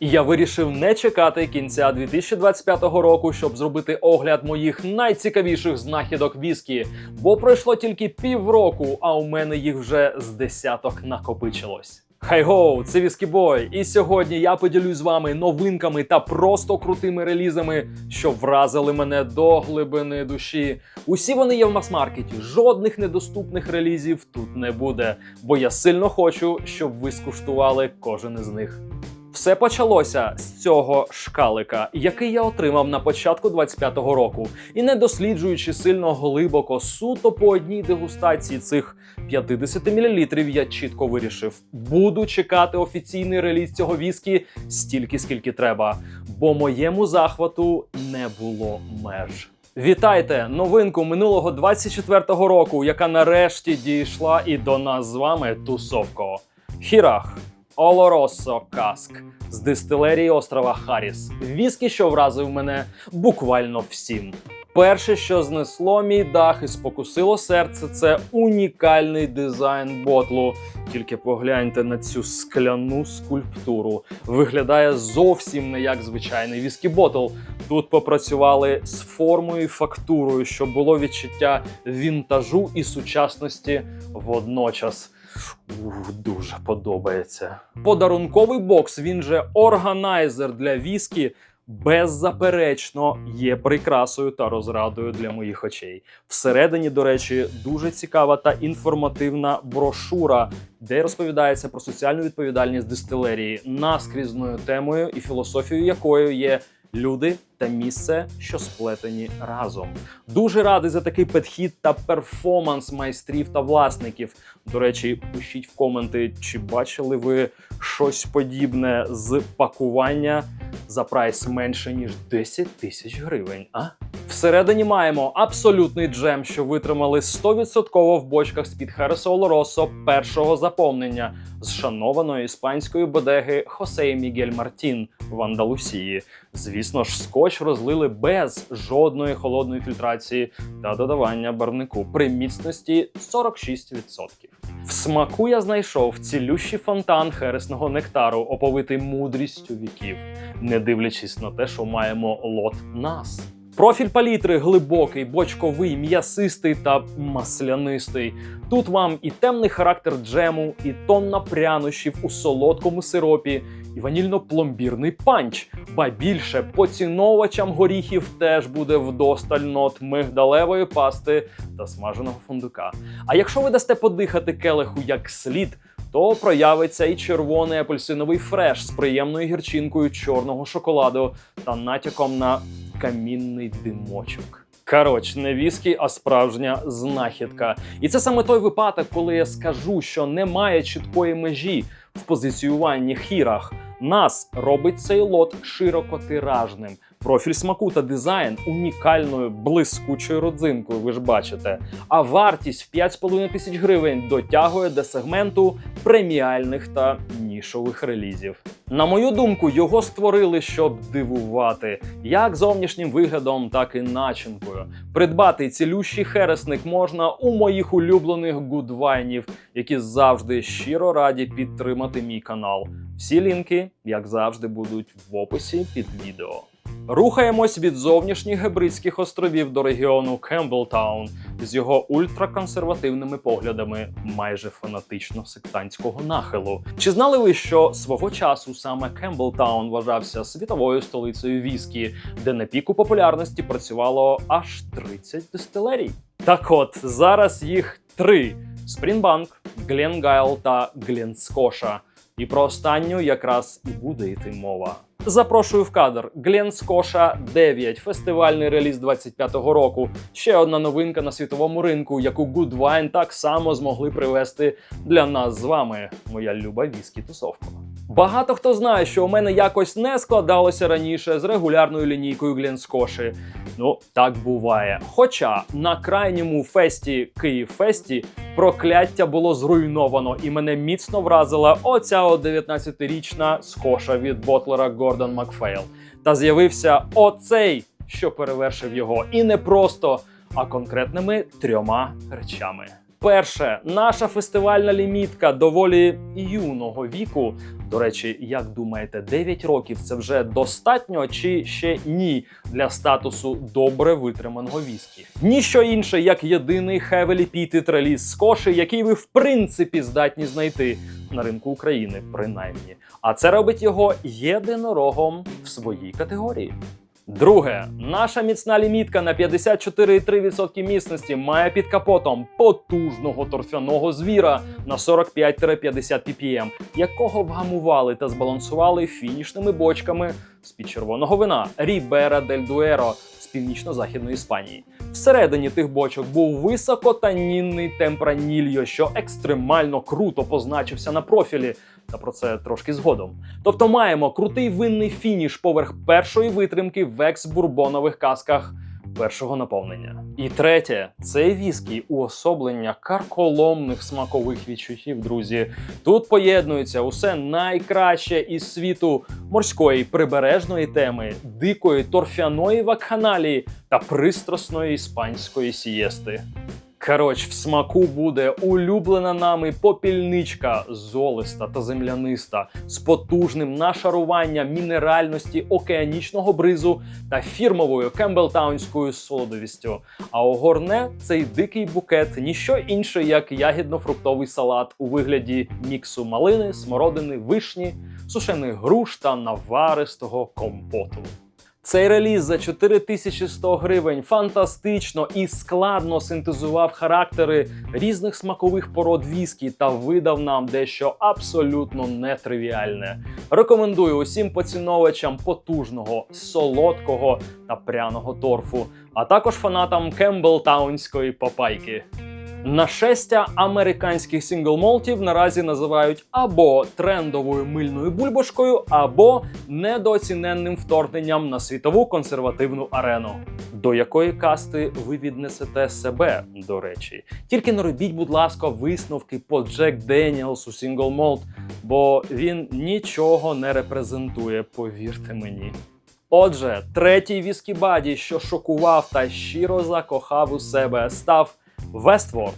І я вирішив не чекати кінця 2025 року, щоб зробити огляд моїх найцікавіших знахідок віскі, бо пройшло тільки півроку, а у мене їх вже з десяток накопичилось. Хай-гоу, це Віскібой, і сьогодні я поділюсь з вами новинками та просто крутими релізами, що вразили мене до глибини душі. Усі вони є в мас-маркеті. Жодних недоступних релізів тут не буде, бо я сильно хочу, щоб ви скуштували кожен із них. Все почалося з цього шкалика, який я отримав на початку 25-го року, і не досліджуючи сильно глибоко суто по одній дегустації цих 50 мл, я чітко вирішив: буду чекати офіційний реліз цього віскі стільки, скільки треба, бо моєму захвату не було меж. Вітайте новинку минулого 24-го року, яка нарешті дійшла і до нас з вами тусовко. Хірах. Олоросо Каск з дистилерії острова Харіс. Віскі, що вразив мене буквально всім. Перше, що знесло мій дах і спокусило серце, це унікальний дизайн ботлу. Тільки погляньте на цю скляну скульптуру. Виглядає зовсім не як звичайний віскі ботл. Тут попрацювали з формою і фактурою, щоб було відчуття вінтажу і сучасності водночас. Ух, дуже подобається. Подарунковий бокс, він же органайзер для віскі, беззаперечно є прикрасою та розрадою для моїх очей. Всередині, до речі, дуже цікава та інформативна брошура, де розповідається про соціальну відповідальність дистилерії, наскрізною темою і філософією якою є люди та місце, що сплетені разом. Дуже радий за такий підхід та перформанс майстрів та власників. До речі, пишіть в коменти, чи бачили ви щось подібне з пакування за прайс менше ніж 10 тисяч гривень. А всередині маємо абсолютний джем, що витримали 100% в бочках з під Хересо Олоросо першого заповнення з шанованої іспанської бодеги Хосеї Мігель Мартін в Андалусії. Звісно ж, скотч розлили без жодної холодної фільтрації та додавання барвнику при міцності 46%. В смаку я знайшов цілющий фонтан хересного нектару, оповитий мудрістю віків, не дивлячись на те, що маємо лот нас. Профіль палітри глибокий, бочковий, м'ясистий та маслянистий. Тут вам і темний характер джему, і тонна прянощів у солодкому сиропі, і ванільно-пломбірний панч. Ба більше поціновувачам горіхів теж буде вдосталь нот мигдалевої пасти та смаженого фундука. А якщо ви дасте подихати келиху як слід, то проявиться і червоний апельсиновий фреш з приємною гірчинкою чорного шоколаду та натяком на камінний димочок. Коротше, не віскі, а справжня знахідка. І це саме той випадок, коли я скажу, що немає чіткої межі в позиціюванні хірах. Нас робить цей лот широкотиражним. Профіль смаку та дизайн унікальною блискучою родзинкою, ви ж бачите. А вартість в 5,5 тисяч гривень дотягує до сегменту преміальних та нішових релізів. На мою думку, його створили, щоб дивувати як зовнішнім виглядом, так і начинкою. Придбати цілющий хересник можна у моїх улюблених гудвайнів, які завжди щиро раді підтримати мій канал. Всі лінки, як завжди, будуть в описі під відео. Рухаємось від зовнішніх гебридських островів до регіону Кемблтаун з його ультраконсервативними поглядами майже фанатично сектантського нахилу. Чи знали ви, що свого часу саме Кемблтаун вважався світовою столицею віскі, де на піку популярності працювало аж 30 дистилерій? Так от зараз їх три: Спрінбанк, Гленгайл та Гленскоша. І про останню якраз і буде йти мова. Запрошую в кадр Глен Скоша 9, фестивальний реліз 25-го року. Ще одна новинка на світовому ринку, яку Good так само змогли привезти для нас з вами, моя люба віскі тусовка. Багато хто знає, що у мене якось не складалося раніше з регулярною лінійкою Гленскоші. Ну, так буває. Хоча на крайньому фесті Київ Фесті прокляття було зруйновано, і мене міцно вразила оця от 19-річна схоша від ботлера Гордон Макфейл. Та з'явився оцей, що перевершив його, і не просто, а конкретними трьома речами. Перше, наша фестивальна лімітка доволі юного віку. До речі, як думаєте, 9 років це вже достатньо чи ще ні для статусу добре витриманого віскі? Ніщо інше, як єдиний heavily peated реліз з коши, який ви в принципі здатні знайти на ринку України, принаймні. А це робить його єдинорогом в своїй категорії. Друге, наша міцна лімітка на 54,3% міцності має під капотом потужного торфяного звіра на 45-50 ppm, якого вгамували та збалансували фінішними бочками з-під червоного вина Рібера дель Дуеро з північно-західної Іспанії. Всередині тих бочок був високотанінний темпранільо, що екстремально круто позначився на профілі. Та про це трошки згодом. Тобто маємо крутий винний фініш поверх першої витримки в екс-бурбонових касках першого наповнення. І третє, цей віскі уособлення карколомних смакових відчуттів, друзі. Тут поєднується усе найкраще із світу морської прибережної теми, дикої торфяної вакханалії та пристрасної іспанської сієсти. Коротше, в смаку буде улюблена нами попільничка золиста та земляниста з потужним нашаруванням мінеральності океанічного бризу та фірмовою кембелтаунською солодовістю. А огорне цей дикий букет ніщо інше, як ягідно-фруктовий салат у вигляді міксу малини, смородини, вишні, сушених груш та наваристого компоту. Цей реліз за 4100 гривень фантастично і складно синтезував характери різних смакових пород віскі та видав нам дещо абсолютно нетривіальне. Рекомендую усім поціновувачам потужного, солодкого та пряного торфу, а також фанатам Кемблтаунської папайки. Нашестя американських сінглмолтів наразі називають або трендовою мильною бульбашкою, або недооціненним вторгненням на світову консервативну арену. До якої касти ви віднесете себе, до речі? Тільки не робіть, будь ласка, висновки по Джек Деніелсу Malt, бо він нічого не репрезентує, повірте мені. Отже, третій віскі баді, що шокував та щиро закохав у себе, став Westward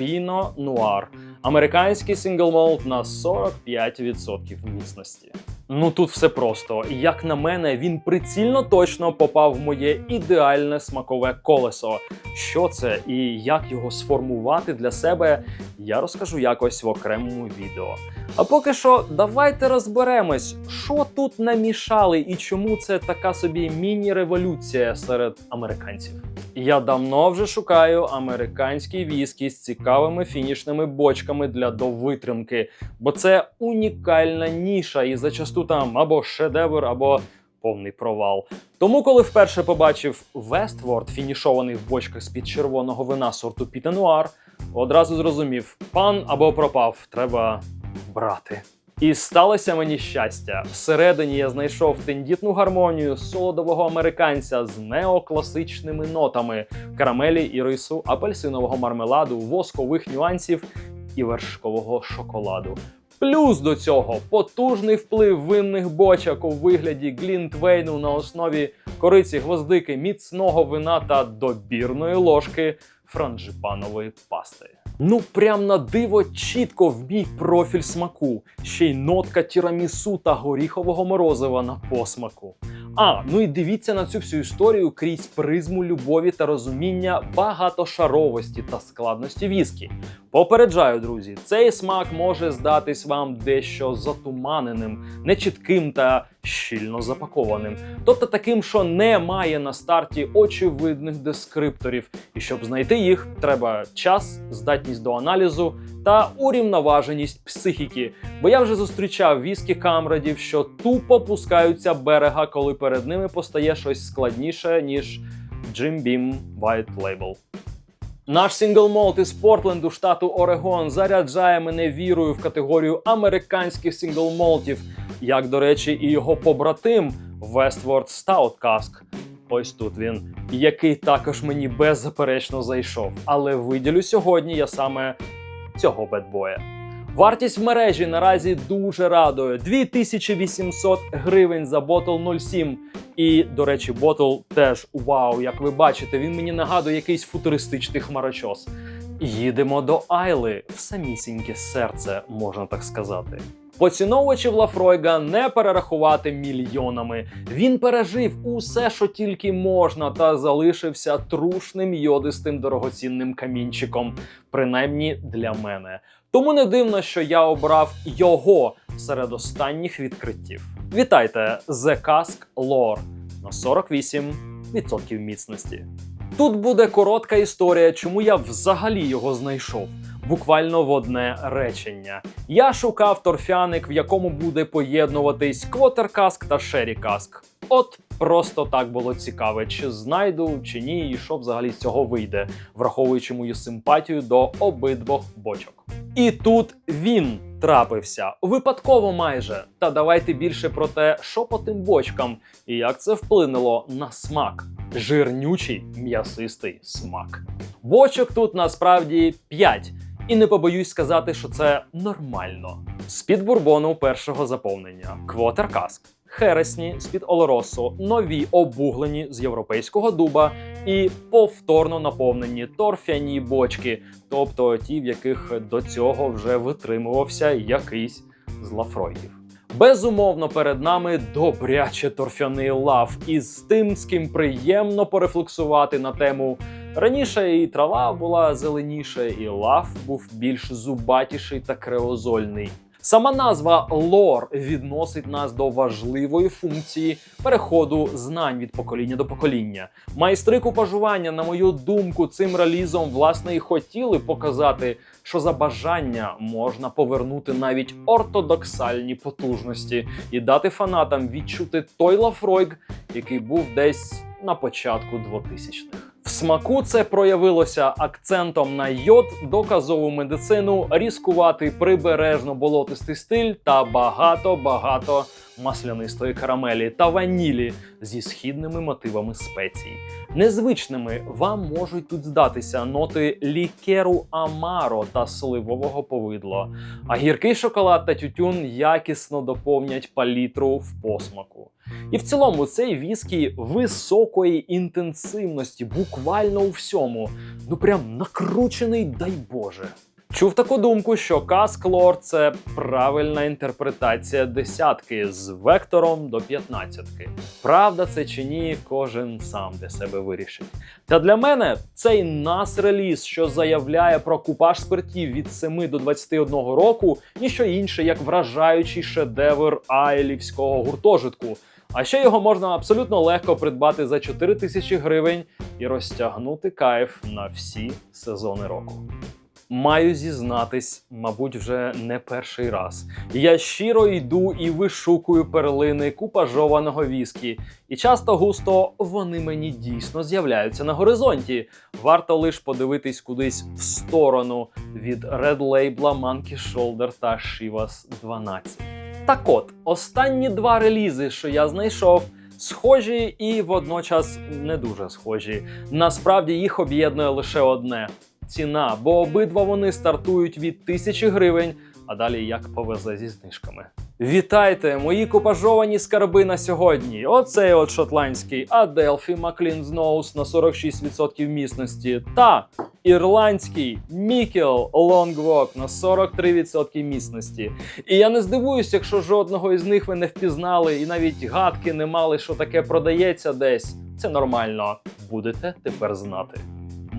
Pinot Noir. Американський синглмолт на 45% міцності. Ну тут все просто. Як на мене, він прицільно точно попав в моє ідеальне смакове колесо. Що це і як його сформувати для себе, я розкажу якось в окремому відео. А поки що, давайте розберемось, що тут намішали і чому це така собі міні-революція серед американців. Я давно вже шукаю американські віскі з цікавими фінішними бочками для довитримки, бо це унікальна ніша і зачасту там або шедевр, або повний провал. Тому, коли вперше побачив Westward, фінішований в бочках з-під червоного вина сорту Noir, одразу зрозумів: пан або пропав, треба брати. І сталося мені щастя. Всередині я знайшов тендітну гармонію солодового американця з неокласичними нотами карамелі і рису, апельсинового мармеладу, воскових нюансів і вершкового шоколаду. Плюс до цього потужний вплив винних бочок у вигляді глінтвейну на основі кориці гвоздики, міцного вина та добірної ложки франжипанової пасти. Ну, прям на диво чітко в мій профіль смаку, ще й нотка тірамісу та горіхового морозива на посмаку. А, ну і дивіться на цю всю історію крізь призму любові та розуміння багатошаровості та складності віскі. Попереджаю, друзі, цей смак може здатись вам дещо затуманеним, нечітким та щільно запакованим, тобто таким, що не має на старті очевидних дескрипторів. І щоб знайти їх, треба час, здатність до аналізу та урівноваженість психіки. Бо я вже зустрічав віскі камрадів, що тупо пускаються берега, коли перед ними постає щось складніше, ніж Jim Beam White Label. Наш сінглмолт із Портленду, штату Орегон, заряджає мене вірою в категорію американських синглмолтів, як, до речі, і його побратим Westward Stout Cask. Ось тут він, який також мені беззаперечно зайшов. Але виділю сьогодні я саме цього бедбоя. Вартість мережі наразі дуже радує 2800 гривень за ботл 07. І, до речі, ботл теж вау, як ви бачите, він мені нагадує якийсь футуристичний хмарочос. Їдемо до Айли в самісіньке серце, можна так сказати. Поціновувачів Лафройга не перерахувати мільйонами. Він пережив усе, що тільки можна, та залишився трушним йодистим дорогоцінним камінчиком, принаймні для мене. Тому не дивно, що я обрав його серед останніх відкриттів. Вітайте, The Cask Lore на 48% міцності. Тут буде коротка історія, чому я взагалі його знайшов. Буквально в одне речення. Я шукав торфяник, в якому буде поєднуватись квотеркаск та шерікаск. От просто так було цікаве, чи знайду, чи ні, і що взагалі з цього вийде, враховуючи мою симпатію до обидвох бочок. І тут він трапився випадково майже. Та давайте більше про те, що по тим бочкам і як це вплинуло на смак. Жирнючий м'ясистий смак. Бочок тут насправді 5. І не побоюсь сказати, що це нормально. З-під бурбону першого заповнення, квотеркаск, хересні з-під Олоросу, нові обуглені з європейського дуба і повторно наповнені торфяні бочки, тобто ті, в яких до цього вже витримувався якийсь з лафройдів. Безумовно, перед нами добряче торфяний лав, і з тим, з ким приємно порефлексувати на тему. Раніше і трава була зеленіша, і лав був більш зубатіший та креозольний. Сама назва лор відносить нас до важливої функції переходу знань від покоління до покоління. Майстри купажування, на мою думку, цим релізом власне і хотіли показати, що за бажання можна повернути навіть ортодоксальні потужності і дати фанатам відчути той лафройг, який був десь на початку 2000-х. В смаку це проявилося акцентом на йод, доказову медицину, різкуватий прибережно болотистий стиль та багато-багато маслянистої карамелі та ванілі зі східними мотивами спецій. Незвичними вам можуть тут здатися ноти лікеру амаро та сливового повидла, а гіркий шоколад та тютюн якісно доповнять палітру в посмаку. І в цілому цей віскі високої інтенсивності, буквально у всьому. Ну прям накручений, дай Боже. Чув таку думку, що Касклор це правильна інтерпретація десятки з вектором до п'ятнадцятки. Правда це чи ні, кожен сам для себе вирішить. Та для мене цей нас реліз, що заявляє про купаж спиртів від 7 до 21 року, ніщо інше, як вражаючий шедевр айлівського гуртожитку. А ще його можна абсолютно легко придбати за 4 тисячі гривень і розтягнути кайф на всі сезони року. Маю зізнатись, мабуть, вже не перший раз. Я щиро йду і вишукую перлини купажованого віскі, і часто густо вони мені дійсно з'являються на горизонті. Варто лише подивитись кудись в сторону від Red Label, Monkey Shoulder та Chivas 12. Так от, останні два релізи, що я знайшов, схожі і водночас не дуже схожі. Насправді їх об'єднує лише одне ціна, бо обидва вони стартують від тисячі гривень, а далі як повезе зі знижками. Вітайте, мої купажовані скарби на сьогодні. Оцей от шотландський Аделфі Маклін Зноус на 46% міцності та ірландський Мікел Лонгвок на 43% міцності. І я не здивуюсь, якщо жодного із них ви не впізнали і навіть гадки не мали, що таке продається десь. Це нормально. Будете тепер знати.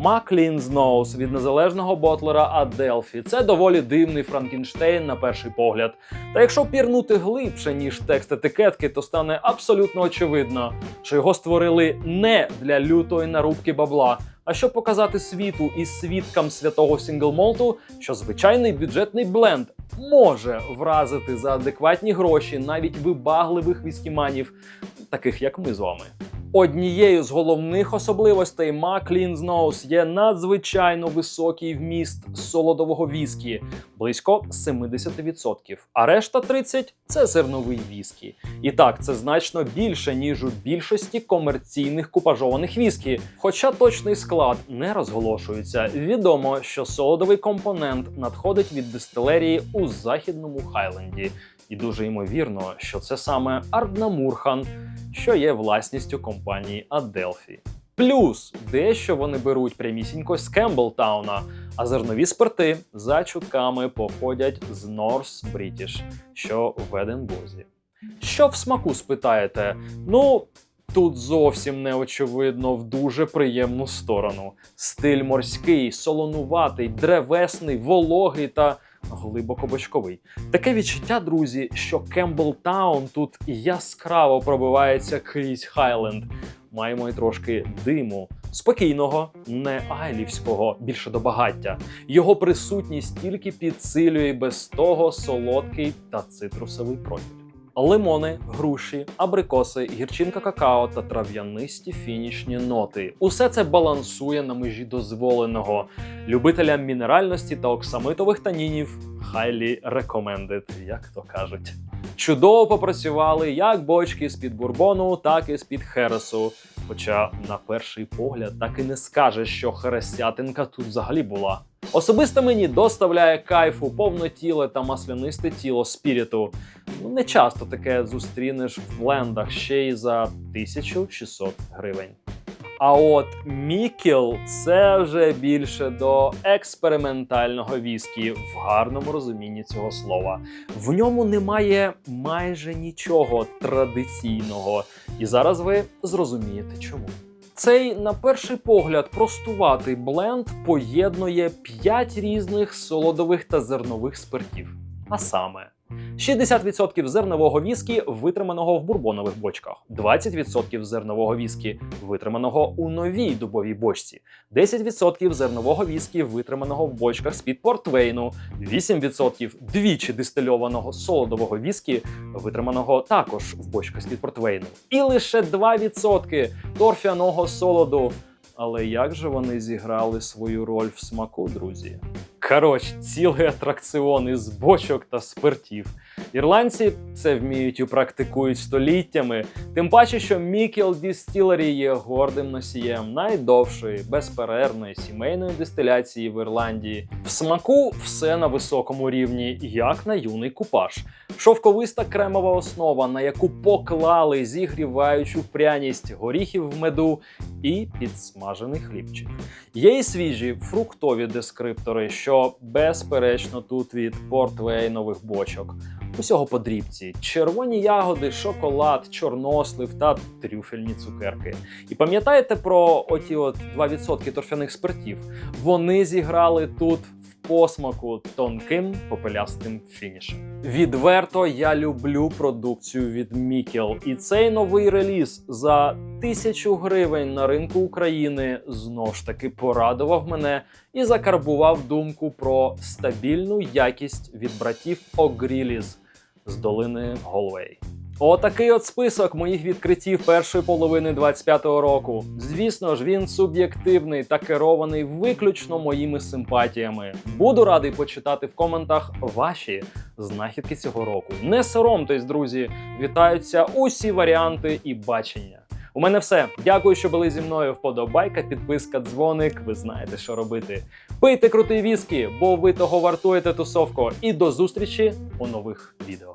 Маклін Ноус від незалежного ботлера Аделфі. Це доволі дивний Франкенштейн на перший погляд. Та якщо пірнути глибше, ніж текст етикетки, то стане абсолютно очевидно, що його створили не для лютої нарубки бабла, а щоб показати світу і свідкам святого сінглмолту, що звичайний бюджетний бленд може вразити за адекватні гроші навіть вибагливих віскіманів, таких як ми з вами. Однією з головних особливостей Maclean Nose є надзвичайно високий вміст солодового віскі, близько 70%, а решта 30% – це зерновий віскі. І так, це значно більше, ніж у більшості комерційних купажованих віскі. Хоча точний склад не розголошується, відомо, що солодовий компонент надходить від дистилерії у західному Хайленді. І дуже ймовірно, що це саме Арднамурхан, що є власністю компанії Adelphi. Плюс дещо вони беруть прямісінько з Кемблтауна, а зернові спирти за чутками походять з Норс Брітіш, що в Единбурзі. Що в смаку спитаєте? Ну, тут зовсім не очевидно в дуже приємну сторону. Стиль морський, солонуватий, древесний, вологий та глибокобочковий. Таке відчуття, друзі, що Кемблтаун тут яскраво пробивається крізь Хайленд. Маємо й трошки диму. Спокійного, не айлівського, більше до багаття. Його присутність тільки підсилює без того солодкий та цитрусовий профіль. Лимони, груші, абрикоси, гірчинка какао та трав'янисті фінішні ноти. Усе це балансує на межі дозволеного. Любителям мінеральності та оксамитових танінів highly recommended, як то кажуть. Чудово попрацювали як бочки з-під бурбону, так і з-під хересу. Хоча на перший погляд так і не скажеш, що хрестятинка тут взагалі була. Особисто мені доставляє кайфу повне тіло та маслянисте тіло спіріту. Ну, не часто таке зустрінеш в блендах ще й за 1600 гривень. А от Мікіл це вже більше до експериментального віскі в гарному розумінні цього слова. В ньому немає майже нічого традиційного, і зараз ви зрозумієте чому. Цей, на перший погляд, простуватий бленд поєднує 5 різних солодових та зернових спиртів. А саме 60% зернового віскі, витриманого в бурбонових бочках, 20% зернового віскі, витриманого у новій дубовій бочці, 10% зернового віскі, витриманого в бочках з-під портвейну, 8% двічі дистильованого солодового віскі, витриманого також в бочках з-під портвейну, і лише 2% торфяного солоду. Але як же вони зіграли свою роль в смаку, друзі? Коротше, цілий атракціон із бочок та спиртів. Ірландці це вміють і практикують століттями. Тим паче, що Мікел Дістілері є гордим носієм найдовшої, безперервної сімейної дистиляції в Ірландії. В смаку все на високому рівні, як на юний купаж. Шовковиста кремова основа, на яку поклали зігріваючу пряність горіхів в меду і підсмажений хлібчик. Є і свіжі фруктові дескриптори, що безперечно тут від портвейнових бочок. Усього по дрібці: червоні ягоди, шоколад, чорнослив та трюфельні цукерки. І пам'ятаєте про оті от 2% торфяних спиртів? Вони зіграли тут посмаку тонким попелястим фінішем. Відверто я люблю продукцію від Мікел, і цей новий реліз за тисячу гривень на ринку України знов ж таки порадував мене і закарбував думку про стабільну якість від братів Огріліз з долини Голвей. Отакий от список моїх відкриттів першої половини 25-го року. Звісно ж, він суб'єктивний та керований виключно моїми симпатіями. Буду радий почитати в коментах ваші знахідки цього року. Не соромтесь, друзі, вітаються усі варіанти і бачення. У мене все. Дякую, що були зі мною. Вподобайка, підписка, дзвоник. Ви знаєте, що робити. Пийте крутий віскі, бо ви того вартуєте тусовко. І до зустрічі у нових відео.